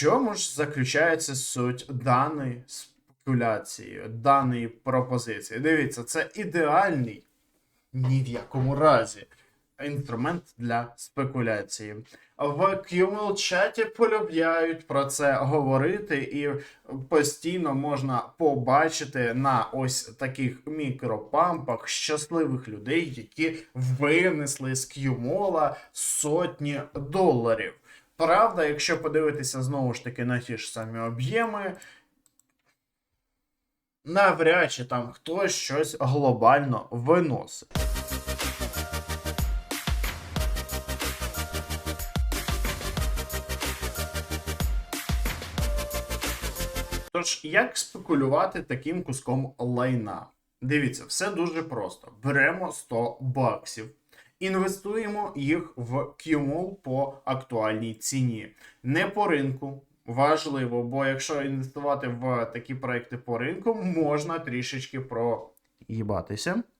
чому ж заключається суть даної спекуляції, даної пропозиції? Дивіться, це ідеальний ні в якому разі інструмент для спекуляції. В QML чаті полюбляють про це говорити, і постійно можна побачити на ось таких мікропампах щасливих людей, які винесли з QML сотні доларів. Правда, якщо подивитися знову ж таки на ті ж самі об'єми, навряд чи там хтось щось глобально виносить. Тож, як спекулювати таким куском лайна? Дивіться, все дуже просто. Беремо 100 баксів, інвестуємо їх в QML по актуальній ціні. Не по ринку. Важливо, бо якщо інвестувати в такі проекти по ринку, можна трішечки проїбатися.